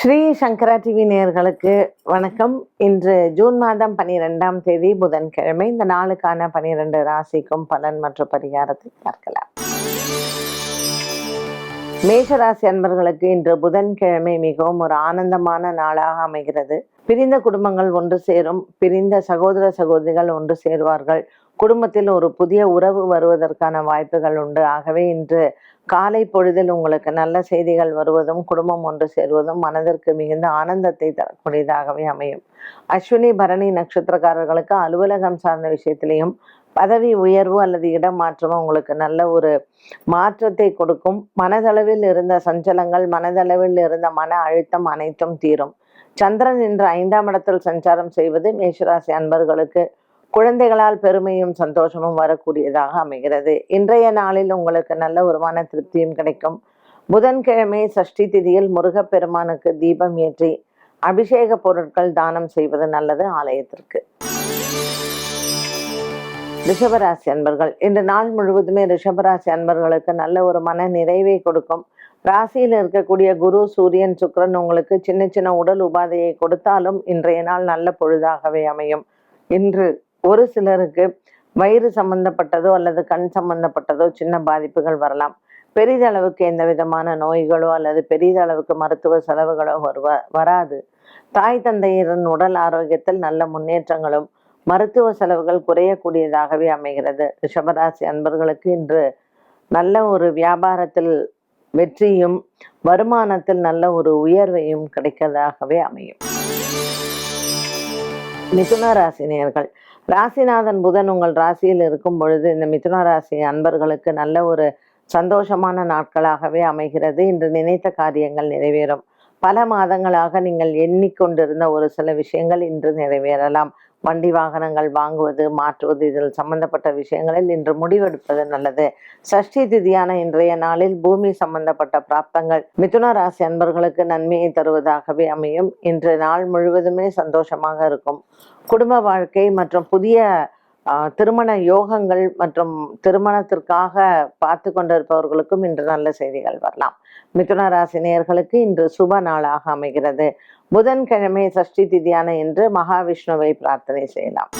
ஸ்ரீ சங்கரா TV நேயர்களுக்கு வணக்கம். இன்று ஜூன் மாதம் பனிரெண்டாம் தேதி புதன்கிழமை. இந்த நாளுக்கான பனிரெண்டு ராசிக்கும் பலன் மற்றும் பரிகாரத்தை பார்க்கலாம். மேஷராசி அன்பர்களுக்கு இன்று புதன்கிழமை மிகவும் ஒரு ஆனந்தமான நாளாக அமைகிறது. பிரிந்த குடும்பங்கள் ஒன்று சேரும். பிரிந்த சகோதர சகோதரிகள் ஒன்று சேருவார்கள். குடும்பத்தில் ஒரு புதிய உறவு வருவதற்கான வாய்ப்புகள் உண்டு. ஆகவே இன்று காலை பொழுதில் உங்களுக்கு நல்ல செய்திகள் வருவதும் குடும்பம் ஒன்று சேருவதும் மனதிற்கு மிகுந்த ஆனந்தத்தை தரக்கூடியதாகவே அமையும். அஸ்வினி பரணி நட்சத்திரக்காரர்களுக்கு அலுவலகம் சார்ந்த விஷயத்திலையும் பதவி உயர்வு அல்லது இடம் மாற்றமோ உங்களுக்கு நல்ல ஒரு மாற்றத்தை கொடுக்கும். மனதளவில் இருந்த சஞ்சலங்கள் மனதளவில் இருந்த மன அழுத்தம் அனைத்தும் தீரும். சந்திரன் இன்று ஐந்தாம் இடத்தில் சஞ்சாரம் செய்வது மேஷராசி அன்பர்களுக்கு குழந்தைகளால் பெருமையும் சந்தோஷமும் வரக்கூடியதாக அமைகிறது. இன்றைய நாளில் உங்களுக்கு நல்ல ஒரு மன திருப்தியும் கிடைக்கும். புதன்கிழமை சஷ்டி திதியில் முருகப்பெருமானுக்கு தீபம் ஏற்றி அபிஷேக பொருட்கள் தானம் செய்வது நல்லது ஆலயத்திற்கு. ரிஷபராசி அன்பர்கள். இந்த நாள் முழுவதுமே ரிஷபராசி அன்பர்களுக்கு நல்ல ஒரு மன நிறைவை கொடுக்கும். ராசியில் இருக்கக்கூடிய குரு சூரியன் சுக்கிரன் உங்களுக்கு சின்ன சின்ன உடல் உபாதையை கொடுத்தாலும் இன்றைய நாள் நல்ல பொழுதாகவே அமையும். இன்று ஒரு சிலருக்கு வயிறு சம்பந்தப்பட்டதோ அல்லது கண் சம்பந்தப்பட்டதோ சின்ன பாதிப்புகள் வரலாம். பெரிதளவுக்கு எந்த விதமான நோய்களோ அல்லது பெரிதளவுக்கு மருத்துவ செலவுகளோ வருவ வராது. தாய் தந்தையரின் உடல் ஆரோக்கியத்தில் நல்ல முன்னேற்றங்களும் மருத்துவ செலவுகள் குறையக்கூடியதாகவே அமைகிறது. ரிஷபராசி அன்பர்களுக்கு இன்று நல்ல ஒரு வியாபாரத்தில் வெற்றியும் வருமானத்தில் நல்ல ஒரு உயர்வையும் கிடைக்கதாகவே அமையும். மிதுன ராசினியர்கள் ராசிநாதன் புதன் உங்கள் ராசியில் இருக்கும் பொழுது இந்த மிதுன ராசி அன்பர்களுக்கு நல்ல ஒரு சந்தோஷமான நாட்களாகவே அமைகிறது. இன்று நினைத்த காரியங்கள் நிறைவேறும். பல மாதங்களாக நீங்கள் எண்ணிக்கொண்டிருந்த ஒரு சில விஷயங்கள் இன்று நிறைவேறலாம். வண்டி வாகனங்கள் வாங்குவது மாற்றுவது இதில் சம்பந்தப்பட்ட விஷயங்களில் இன்று முடிவெடுப்பது நல்லது. சஷ்டி திதியான இன்றைய நாளில் பூமி சம்பந்தப்பட்ட பிராப்தங்கள் மிதுன ராசி அன்பர்களுக்கு நன்மையை தருவதாகவே அமையும். இன்று நாள் முழுவதுமே சந்தோஷமாக இருக்கும். குடும்ப வாழ்க்கை மற்றும் புதிய திருமண யோகங்கள் மற்றும் திருமணத்திற்காக பார்த்து கொண்டிருப்பவர்களுக்கும் இன்று நல்ல செய்திகள் வரலாம். மிதுன ராசி நேயர்களுக்கு இன்று சுப நாளாக அமைகிறது. புதன்கிழமை சஷ்டி திதியான இன்று மகாவிஷ்ணுவை பிரார்த்தனை செய்யலாம்.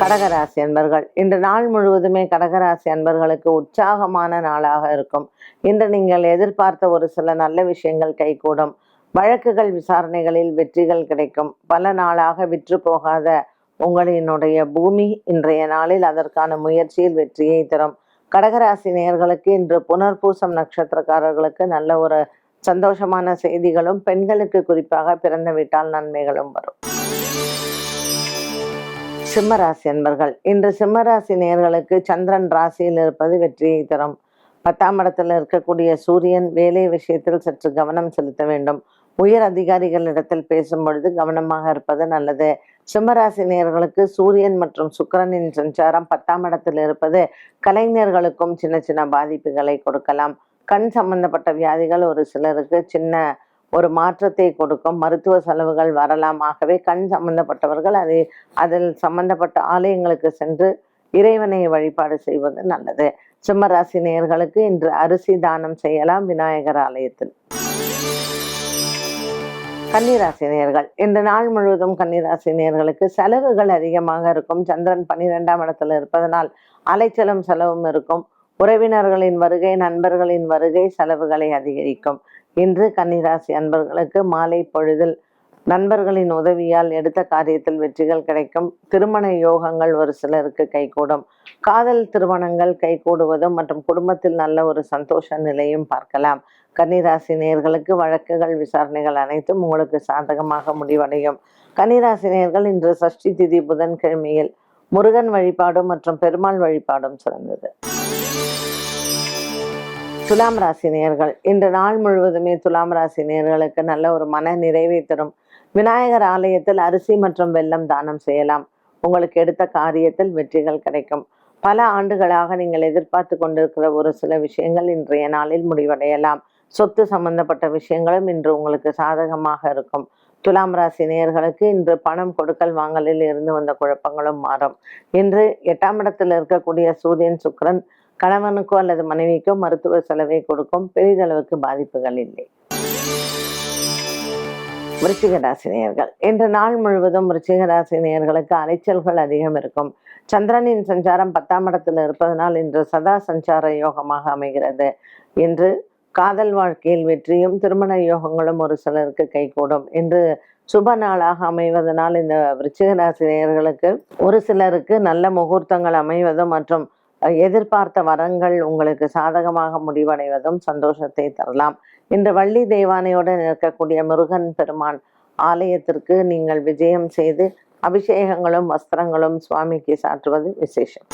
கடகராசி அன்பர்கள் இன்று நாள் முழுவதுமே கடகராசி அன்பர்களுக்கு உற்சாகமான நாளாக இருக்கும். இன்று நீங்கள் எதிர்பார்த்த ஒரு சில நல்ல விஷயங்கள் கைகூடும். வழக்குகள் விசாரணைகளில் வெற்றிகள் கிடைக்கும். பல நாளாக விற்று போகாத உங்களினுடைய பூமி இன்றைய நாளில் அதற்கான முயற்சியில் வெற்றியை தரும். கடகராசி நேயர்களுக்கு இன்று புனர்பூசம் நட்சத்திரக்காரர்களுக்கு நல்ல ஒரு சந்தோஷமான செய்திகளும் பெண்களுக்கு குறிப்பாக பிறந்த வீட்டால் நன்மைகளும் வரும். சிம்மராசி அன்பர்கள் இன்று சிம்மராசி நேயர்களுக்கு சந்திரன் ராசியில் இருப்பது வெற்றியை தரும். பத்தாம் இடத்தில் இருக்கக்கூடிய சூரியன் வேலை விஷயத்தில் சற்று கவனம் செலுத்த வேண்டும். உயர் அதிகாரிகளிடத்தில் பேசும் பொழுது கவனமாக இருப்பது நல்லது. சிம்மராசினியர்களுக்கு சூரியன் மற்றும் சுக்கிரனின் சஞ்சாரம் பத்தாம் இடத்தில் இருப்பது கலைஞர்களுக்கும் சின்ன சின்ன பாதிப்புகளை கொடுக்கலாம். கண் சம்பந்தப்பட்ட வியாதிகள் ஒரு சிலருக்கு சின்ன ஒரு மாற்றத்தை கொடுக்கும். மருத்துவ செலவுகள் வரலாம். ஆகவே கண் சம்பந்தப்பட்டவர்கள் அதை அதில் சம்பந்தப்பட்ட ஆலயங்களுக்கு சென்று இறைவனை வழிபாடு செய்வது நல்லது. சிம்மராசினியர்களுக்கு இன்று அரிசி தானம் செய்யலாம் விநாயகர் ஆலயத்தில். கன்னிராசி நேர்கள் இன்று நாள் முழுவதும் கன்னிராசி நேர்களுக்கு செலவுகள் அதிகமாக இருக்கும். சந்திரன் பன்னிரெண்டாம் இடத்துல இருப்பதனால் அலைச்சலும் செலவும் இருக்கும். உறவினர்களின் வருகை நண்பர்களின் வருகை செலவுகளை அதிகரிக்கும். இன்று கன்னிராசி அன்பர்களுக்கு மாலை பொழுதில் நண்பர்களின் உதவியால் எடுத்த காரியத்தில் வெற்றிகள் கிடைக்கும். திருமண யோகங்கள் ஒரு சிலருக்கு கைகூடும். காதல் திருமணங்கள் கைகூடுவதும் மற்றும் குடும்பத்தில் நல்ல ஒரு சந்தோஷ நிலையும் பார்க்கலாம். கன்னிராசினியர்களுக்கு வழக்குகள் விசாரணைகள் அனைத்தும் உங்களுக்கு சாதகமாக முடிவடையும். கன்னிராசினியர்கள் இன்று சஷ்டி திதி புதன்கிழமையில் முருகன் வழிபாடும் மற்றும் பெருமாள் வழிபாடும் சிறந்தது. துலாம் ராசி நேர்கள் இன்று நாள் முழுவதுமே துலாம் ராசி நேர்களுக்கு நல்ல ஒரு மன நிறைவை தரும். விநாயகர் ஆலயத்தில் அரிசி மற்றும் வெல்லம் தானம் செய்யலாம். உங்களுக்கு எடுத்த காரியத்தில் வெற்றிகள் கிடைக்கும். பல ஆண்டுகளாக நீங்கள் எதிர்பார்த்து கொண்டிருக்கிற ஒரு சில விஷயங்கள் இன்றைய நாளில் முடிவடையலாம். சொத்து சம்பந்தப்பட்ட விஷயங்களும் இன்று உங்களுக்கு சாதகமாக இருக்கும். துலாம் ராசி நேயர்களுக்கு இன்று பணம் கொடுக்கல் வாங்கலில் இருந்து வந்த குழப்பங்களும் மாறும். இன்று எட்டாம் இடத்தில் இருக்கக்கூடிய சூரியன் சுக்கிரன் கணவனுக்கோ அல்லது மனைவிக்கோ மருத்துவ செலவை கொடுக்கும். பெரிதளவுக்கு பாதிப்புகள் இல்லை. விருச்சிக இன்று நாள் முழுவதும் விருச்சிக அலைச்சல்கள் அதிகம் இருக்கும். சந்திரனின் சஞ்சாரம் பத்தாம் இடத்தில் இருப்பதனால் இன்று சதா சஞ்சார யோகமாக அமைகிறது. இன்று காதல் வாழ்க்கையில் வெற்றியும் திருமண யோகங்களும் ஒரு சிலருக்கு கைகூடும். இன்று சுப நாளாக அமைவதனால் இந்த விருச்சிக ஒரு சிலருக்கு நல்ல முகூர்த்தங்கள் அமைவதும் மற்றும் எதிர்பார்த்த வரங்கள் உங்களுக்கு சாதகமாக முடிவடைவதும் சந்தோஷத்தை தரலாம். இன்று வள்ளி தெய்வானையுடன் இருக்கக்கூடிய முருகன் பெருமான் ஆலயத்திற்கு நீங்கள் விஜயம் செய்து அபிஷேகங்களும் வஸ்திரங்களும் சுவாமிக்கு சாற்றுவது விசேஷம்.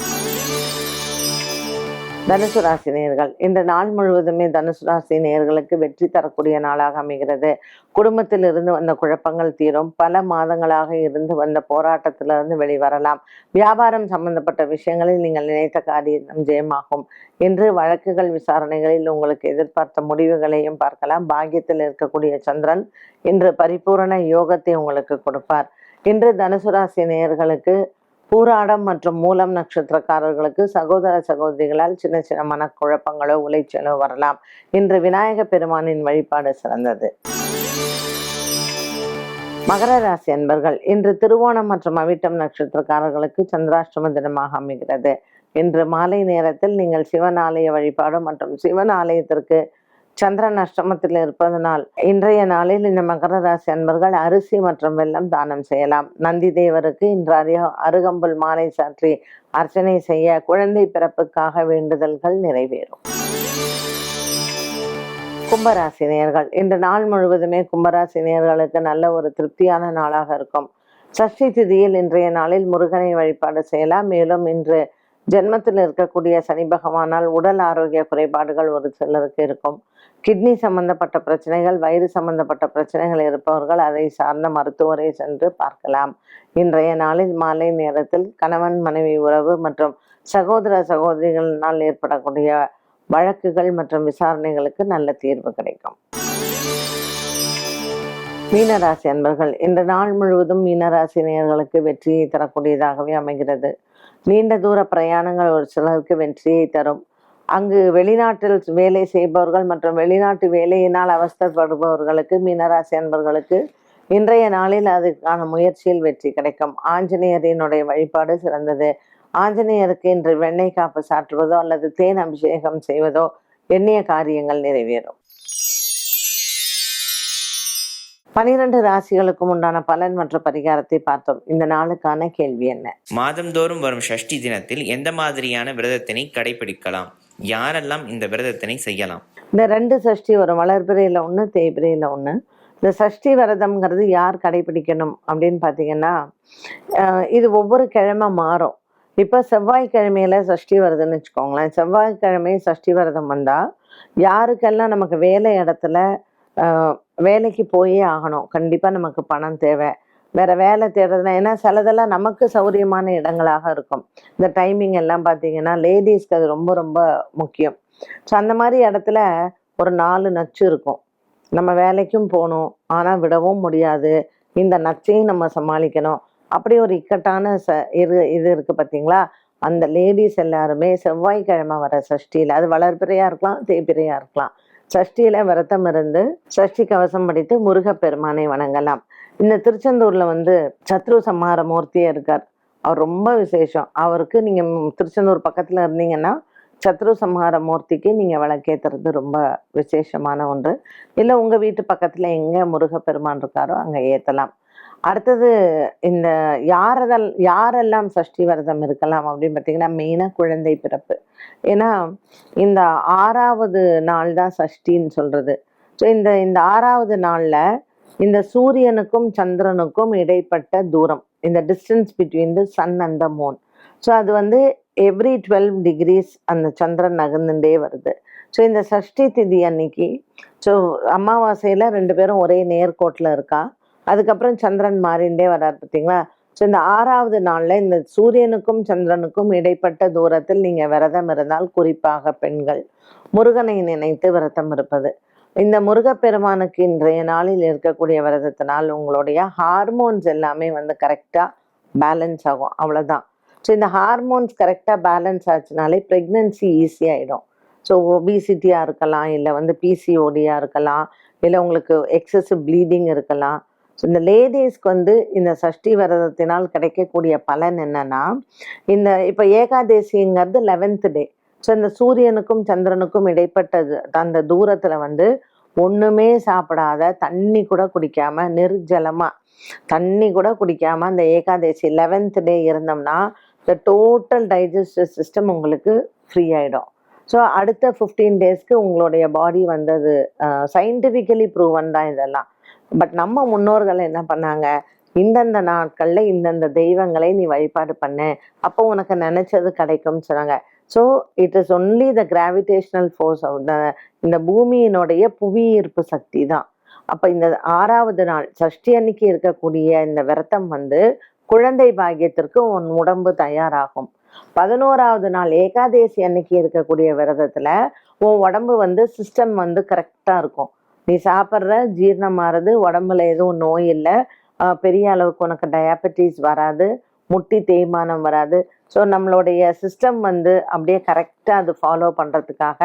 தனுசு ராசி நேயர்கள் இந்த நாள் முழுவதுமே தனுசு ராசி நேயர்களுக்கு வெற்றி தரக்கூடிய நாளாக அமைகிறது. குடும்பத்தில் இருந்து வந்த குழப்பங்கள் தீரும். பல மாதங்களாக இருந்து வந்த போராட்டத்திலிருந்து வெளிவரலாம். வியாபாரம் சம்பந்தப்பட்ட விஷயங்களில் நீங்கள் நினைத்த காரியம் ஜெயமாகும். இன்று வழக்குகள் விசாரணைகளில் உங்களுக்கு எதிர்பார்த்த முடிவுகளையும் பார்க்கலாம். பாக்கியத்தில் இருக்கக்கூடிய சந்திரன் இன்று பரிபூரண யோகத்தை உங்களுக்கு கொடுப்பார். இன்று தனுசு ராசி நேயர்களுக்கு பூராடம் மற்றும் மூலம் நட்சத்திரக்காரர்களுக்கு சகோதர சகோதரிகளால் சின்ன சின்ன மனக்குழப்பங்களோ உளைச்சலோ வரலாம். இன்று விநாயக பெருமானின் வழிபாடு சிறந்தது. மகர ராசி அன்பர்கள் இன்று திருவோணம் மற்றும் அவிட்டம் நட்சத்திரக்காரர்களுக்கு சந்திராஷ்டம தினமாக அமைகிறது. இன்று மாலை நேரத்தில் நீங்கள் சிவன் ஆலய வழிபாடு மற்றும் சிவன் ஆலயத்திற்கு சந்திரன் அஷ்டமத்தில் இருப்பதனால் இன்றைய நாளில் இந்த மகர ராசி அன்பர்கள் அரிசி மற்றும் வெல்லம் தானம் செய்யலாம். நந்தி தேவருக்கு இன்று அதிக அருகம்புல் மாலை சாற்றி அர்ச்சனை செய்ய குழந்தை பிறப்புக்காக வேண்டுதல்கள் நிறைவேறும். கும்பராசி நேர்கள் இன்று நாள் முழுவதுமே கும்பராசி நேர்களுக்கு நல்ல ஒரு திருப்தியான நாளாக இருக்கும். சஷ்டி திதியில் இன்றைய நாளில் முருகனை வழிபாடு செய்யலாம். மேலும் இன்று ஜென்மத்தில் இருக்கக்கூடிய சனி பகவானால் உடல் ஆரோக்கிய குறைபாடுகள் ஒரு சிலருக்கு இருக்கும். கிட்னி சம்பந்தப்பட்ட பிரச்சனைகள் வயிறு சம்பந்தப்பட்ட பிரச்சனைகள் இருப்பவர்கள் அதை சார்ந்த மருத்துவரை சென்று பார்க்கலாம். இன்றைய நாளில் மாலை நேரத்தில் கணவன் மனைவி உறவு மற்றும் சகோதர சகோதரிகளினால் ஏற்படக்கூடிய வழக்குகள் மற்றும் விசாரணைகளுக்கு நல்ல தீர்வு கிடைக்கும். மீனராசி அன்பர்கள் இன்று நாள் முழுவதும் மீனராசி நேயர்களுக்கு வெற்றியை தரக்கூடியதாகவே அமைகிறது. நீண்ட தூர பிரயாணங்கள் ஒரு சிலருக்கு வெற்றியை தரும். அங்கு வெளிநாட்டில் வேலை செய்பவர்கள் மற்றும் வெளிநாட்டு வேலையினால் அவஸ்தப்படுபவர்களுக்கு மீனராசி அன்பர்களுக்கு இன்றைய நாளில் அதுக்கான முயற்சியில் வெற்றி கிடைக்கும். ஆஞ்சநேயரினுடைய வழிபாடு சிறந்தது. ஆஞ்சநேயருக்கு இன்று வெண்ணெய் காப்பு சாற்றுவதோ அல்லது தேன் அபிஷேகம் செய்வதோ எண்ணிய காரியங்கள் நிறைவேறும். பனிரெண்டு ராசிகளுக்கும் உண்டான பலன் மற்றும் பரிகாரத்தை பார்த்தோம். இந்த நாளுக்கான கேள்வி என்ன? மாதந்தோறும் வரும் ஷஷ்டி தினத்தில் எந்த மாதிரியான விரதத்தினை கடைபிடிக்கலாம்? யாரெல்லாம் இந்த விரதத்தினை செய்யலாம்? இந்த ரெண்டு சஷ்டி வரும். வளர்பிறையில் ஒன்று தேய்பிறையில் ஒன்று இந்த சஷ்டி விரதம்ங்கிறது யார் கடைபிடிக்கணும் அப்படின்னு பார்த்தீங்கன்னா இது ஒவ்வொரு கிழமை மாறும். இப்போ செவ்வாய்க்கிழமையில சஷ்டி வருதுன்னு வச்சுக்கோங்களேன். செவ்வாய்க்கிழமை சஷ்டி விரதம் வந்தால் யாருக்கெல்லாம் நமக்கு வேலை இடத்துல வேலைக்கு போயே ஆகணும். கண்டிப்பாக நமக்கு பணம் தேவை. வேற வேலை தேடுறதுனா ஏன்னா சிலதெல்லாம் நமக்கு சௌரியமான இடங்களாக இருக்கும். இந்த டைமிங் எல்லாம் பார்த்தீங்கன்னா லேடிஸ்க்கு அது ரொம்ப ரொம்ப முக்கியம். ஸோ அந்த மாதிரி இடத்துல ஒரு நாலு நச்சு இருக்கும். நம்ம வேலைக்கும் போகணும் ஆனால் விடவும் முடியாது. இந்த நச்சையும் நம்ம சமாளிக்கணும். அப்படி ஒரு இக்கட்டான ச இரு இது இருக்குது பார்த்தீங்களா அந்த லேடிஸ் எல்லாருமே செவ்வாய்க்கிழமை வர சஷ்டியில் அது வளர்பிறையாக இருக்கலாம் தேய்பிறையாக இருக்கலாம். சஷ்டியில் விரதம் இருந்து சஷ்டி கவசம் படித்து முருகப்பெருமானை வணங்கலாம். இந்த திருச்செந்தூரில் வந்து சத்ரு சம்ஹார மூர்த்தியே இருக்கார். அவர் ரொம்ப விசேஷம். அவருக்கு நீங்கள் திருச்செந்தூர் பக்கத்தில் இருந்தீங்கன்னா சத்ரு சம்ஹார மூர்த்திக்கு நீங்கள் விளக்கேற்றுறது ரொம்ப விசேஷமான ஒன்று. இல்லை உங்கள் வீட்டு பக்கத்தில் எங்கே முருகப்பெருமான் இருக்காரோ அங்கே ஏற்றலாம் அடுத்தது இந்த யாரதல் யாரெல்லாம் சஷ்டி விரதம் இருக்கலாம் அப்படின்னு பார்த்தீங்கன்னா மெயினாக குழந்தை பிறப்பு. ஏன்னா இந்த ஆறாவது நாள் தான் சஷ்டின்னு சொல்கிறது ஸோ இந்த இந்த ஆறாவது நாளில் இந்த சூரியனுக்கும் சந்திரனுக்கும் இடைப்பட்ட தூரம் இந்த distance between the sun and the moon so அது வந்து எவ்ரி டுவெல் டிகிரிஸ் அந்த சந்திரன் நகர்ந்துட்டே வருது. ஸோ இந்த சஷ்டி திதி அன்னைக்கு ஸோ அமாவாசையில் ரெண்டு பேரும் ஒரே நேர்கோட்டில் இருக்கா? அதுக்கப்புறம் சந்திரன் மாறிண்டே வரார் பார்த்தீங்களா ஸோ இந்த ஆறாவது நாளில் இந்த சூரியனுக்கும் சந்திரனுக்கும் இடைப்பட்ட தூரத்தில் நீங்கள் விரதம் இருந்தால் குறிப்பாக பெண்கள். முருகனை நினைத்து விரதம் இருப்பது. இந்த முருகப்பெருமானுக்கு இன்றைய நாளில் இருக்கக்கூடிய விரதத்தினால் உங்களுடைய ஹார்மோன்ஸ் எல்லாமே வந்து கரெக்டாக பேலன்ஸ் ஆகும். அவ்வளோதான் ஸோ இந்த ஹார்மோன்ஸ் கரெக்டாக பேலன்ஸ் ஆச்சுனாலே ப்ரெக்னென்சி ஈஸியாகிடும் ஸோ ஒபிசிட்டியாக இருக்கலாம் இல்லை வந்து பிசிஓடியாக இருக்கலாம் இல்லை உங்களுக்கு எக்ஸசிவ் ப்ளீடிங் இருக்கலாம். ஸோ இந்த லேடிஸ்க்கு வந்து இந்த சஷ்டி விரதத்தினால் கிடைக்கக்கூடிய பலன் என்னன்னா இந்த இப்போ ஏகாதேசிங்கிறது லெவன்த் டே ஸோ இந்த சூரியனுக்கும் சந்திரனுக்கும் இடைப்பட்டது அந்த தூரத்தில் வந்து ஒன்றுமே சாப்பிடாத தண்ணி கூட குடிக்காமல் நிர்ஜலமாக தண்ணி கூட குடிக்காமல் அந்த ஏகாதேசி லெவன்த் டே இருந்தோம்னா இந்த டோட்டல் டைஜஸ்டிவ் சிஸ்டம் உங்களுக்கு ஃப்ரீ ஆகிடும் ஸோ அடுத்த ஃபிஃப்டீன் டேஸ்க்கு உங்களுடைய பாடி வந்தது சயின்டிஃபிக்கலி ப்ரூவன் தான் இதெல்லாம். பட் நம்ம முன்னோர்கள் என்ன பண்ணாங்க? இந்தந்த நாட்களில் இந்தந்த தெய்வங்களை நீ வழிபாடு பண்ணு. அப்போ உனக்கு நினைச்சது கிடைக்கும்னு சொன்னாங்க. So it is only the gravitational force இந்த பூமியினுடைய புவி ஈர்ப்பு சக்தி தான். அப்போ இந்த ஆறாவது நாள் சஷ்டி அன்னைக்கு இருக்கக்கூடிய இந்த விரதம் வந்து குழந்தை பாக்கியத்திற்கு உன் உடம்பு தயாராகும். பதினோராவது நாள் ஏகாதேசி அன்னைக்கு இருக்கக்கூடிய விரதத்தில் உன் உடம்பு வந்து சிஸ்டம் வந்து கரெக்டாக இருக்கும். நீ சாப்பிட்ற ஜீரணமாறது உடம்புல எதுவும் நோய் இல்லை. பெரிய அளவுக்கு உனக்கு டயாபெட்டிஸ் வராது. முட்டி தேய்மானம் வராது. ஸோ நம்மளுடைய சிஸ்டம் வந்து அப்படியே கரெக்டாக அது ஃபாலோ பண்ணுறதுக்காக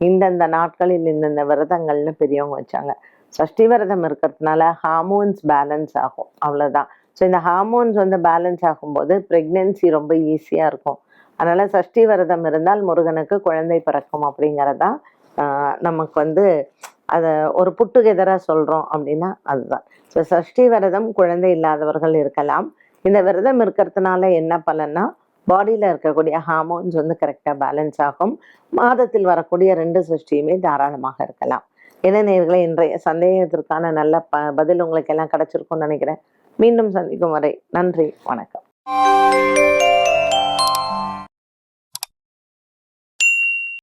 இந்தந்த நாட்களில் இந்தந்த விரதங்கள்னு பெரியவங்க வச்சாங்க. சஷ்டி விரதம் இருக்கிறதுனால ஹார்மோன்ஸ் பேலன்ஸ் ஆகும். அவ்வளோதான் ஸோ இந்த ஹார்மோன்ஸ் வந்து பேலன்ஸ் ஆகும்போது ப்ரெக்னென்சி ரொம்ப ஈஸியாக இருக்கும். அதனால் சஷ்டி விரதம் இருந்தால் முருகனுக்கு குழந்தை பிறக்கும் அப்படிங்கிறதான் நமக்கு வந்து அதை ஒரு புட்டுகெதராக சொல்கிறோம் அப்படின்னா அதுதான். ஸோ சஷ்டி விரதம் குழந்தை இல்லாதவர்கள் இருக்கலாம். இந்த விரதம் இருக்கிறதுனால என்ன பலன்னா பாடியில் இருக்கக்கூடிய ஹார்மோன்ஸ் வந்து கரெக்டாக பேலன்ஸ் ஆகும். மாதத்தில் வரக்கூடிய ரெண்டு சஷ்டியுமே தாராளமாக இருக்கலாம். இளைஞர்களை இன்றைய சந்தேகத்திற்கான நல்ல ப பதில் உங்களுக்கு எல்லாம் கிடைச்சிருக்கும்னு நினைக்கிறேன். மீண்டும் சந்திக்கும் வரை நன்றி வணக்கம்.